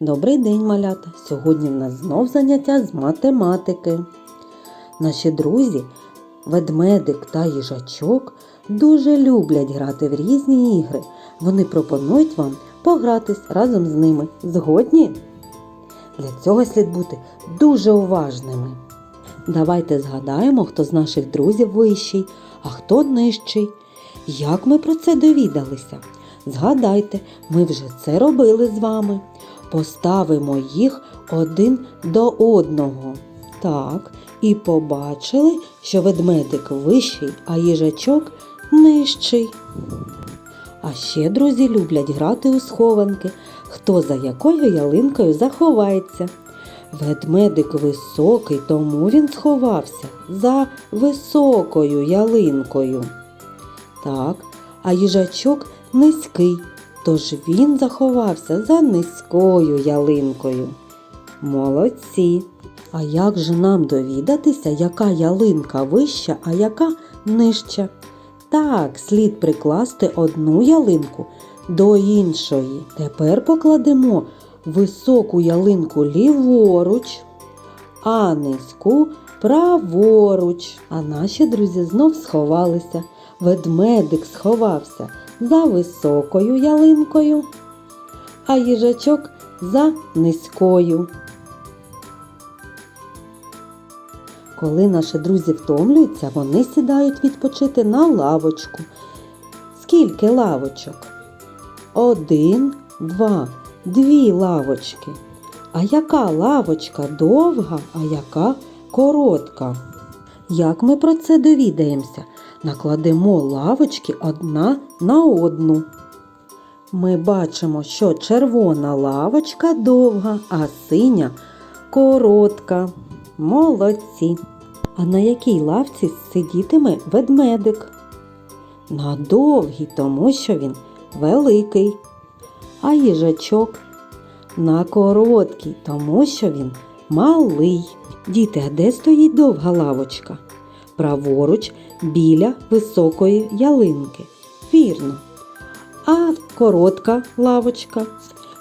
Добрий день, малята! Сьогодні в нас знов заняття з математики. Наші друзі, ведмедик та їжачок, дуже люблять грати в різні ігри. Вони пропонують вам погратись разом з ними. Згодні? Для цього слід бути дуже уважними. Давайте згадаємо, хто з наших друзів вищий, а хто нижчий. Як ми про це довідалися? Згадайте, ми вже це робили з вами. Поставимо їх один до одного. Так, і побачили, що ведмедик вищий, а їжачок нижчий. А ще друзі люблять грати у схованки, хто за якою ялинкою заховається. Ведмедик високий, тому він сховався за високою ялинкою. Так, а їжачок низький, тож він заховався за низькою ялинкою. Молодці! А як же нам довідатися, яка ялинка вища, а яка нижча? Так, слід прикласти одну ялинку до іншої. Тепер покладемо високу ялинку ліворуч, а низьку праворуч. А наші друзі знов сховалися. Ведмедик сховався за високою ялинкою, а їжачок за низькою. Коли наші друзі втомлюються, вони сідають відпочити на лавочку. Скільки лавочок? Один, два, дві лавочки. А яка лавочка довга, а яка коротка? Як ми про це довідаємося? Накладемо лавочки одна на одну. Ми бачимо, що червона лавочка довга, а синя коротка. Молодці. А на якій лавці сидітиме ведмедик? На довгій, тому що він великий. А їжачок на короткій, тому що він малий. Діти, а де стоїть довга лавочка? Праворуч біля високої ялинки. Вірно. А коротка лавочка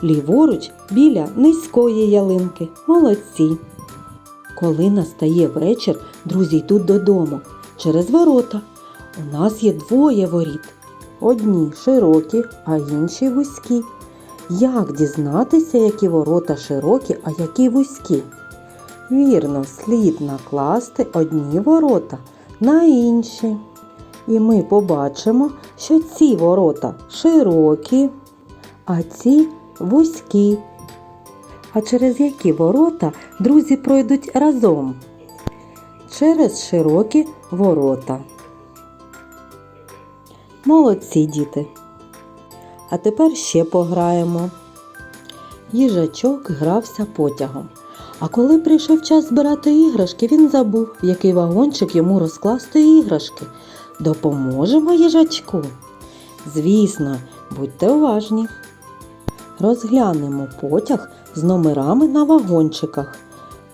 ліворуч біля низької ялинки. Молодці. Коли настає вечір, друзі йдуть додому через ворота. У нас є двоє воріт. Одні широкі, а інші вузькі. Як дізнатися, які ворота широкі, а які вузькі? Вірно, слід накласти одні ворота на інші. І ми побачимо, що ці ворота широкі, а ці вузькі. А через які ворота друзі пройдуть разом? Через широкі ворота. Молодці діти. А тепер ще пограємо. Їжачок грався потягом. А коли прийшов час збирати іграшки, він забув, в який вагончик йому розкласти іграшки. Допоможемо їжачку. Звісно, будьте уважні. Розглянемо потяг з номерами на вагончиках.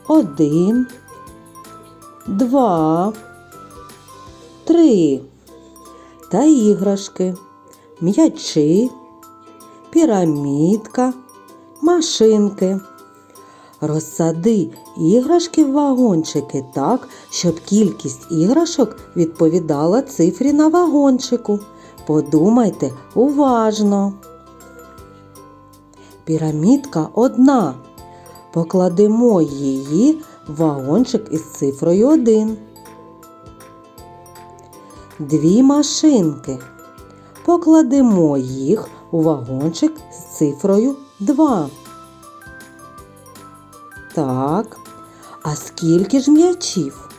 Один, два, три. Та іграшки, м'ячі, пірамідка, машинки. Розсади іграшки в вагончики так, щоб кількість іграшок відповідала цифрі на вагончику. Подумайте уважно. Пірамідка одна. Покладемо її в вагончик із цифрою 1. Дві машинки. Покладемо їх у вагончик з цифрою 2. Так. А скільки ж м'ячів?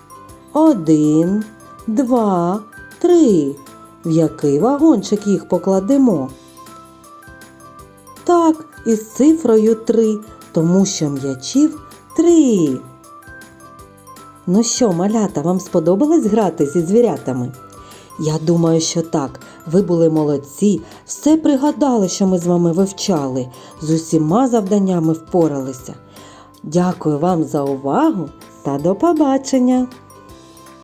Один, два, три. В який вагончик їх покладемо? Так, із цифрою 3, тому що м'ячів 3. Ну що, малята, вам сподобалось грати зі звірятами? Я думаю, що так. Ви були молодці, все пригадали, що ми з вами вивчали, з усіма завданнями впоралися. Дякую вам за увагу та до побачення!